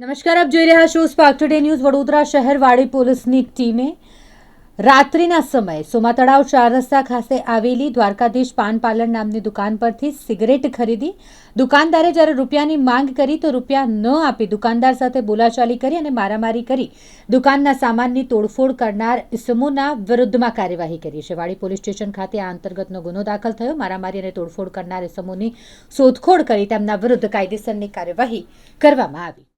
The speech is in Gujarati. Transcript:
નમસ્કાર, આપ જોઈ રહ્યા છો સ્પાર્ક ટુડે ન્યૂઝ વડોદરા શહેર વાડી પોલીસની ટીમે રાત્રિના સમયે સોમા તળાવ ચાર રસ્તા ખાતે આવેલી દ્વારકાધીશ પાન પાર્લર નામની દુકાન પરથી સિગરેટ ખરીદી દુકાનદારે જ્યારે રૂપિયાની માંગ કરી તો રૂપિયા ન આપી દુકાનદાર સાથે બોલાચાલી કરી અને મારામારી કરી દુકાનના સામાનની તોડફોડ કરનાર ઇસમોના વિરુદ્ધમાં કાર્યવાહી કરી. છે વાડી પોલીસ સ્ટેશન ખાતે આ અંતર્ગતનો ગુનો દાખલ થયો. મારામારી અને તોડફોડ કરનાર ઇસમોની શોધખોળ કરી તેમના વિરુદ્ધ કાયદેસરની કાર્યવાહી કરવામાં આવી.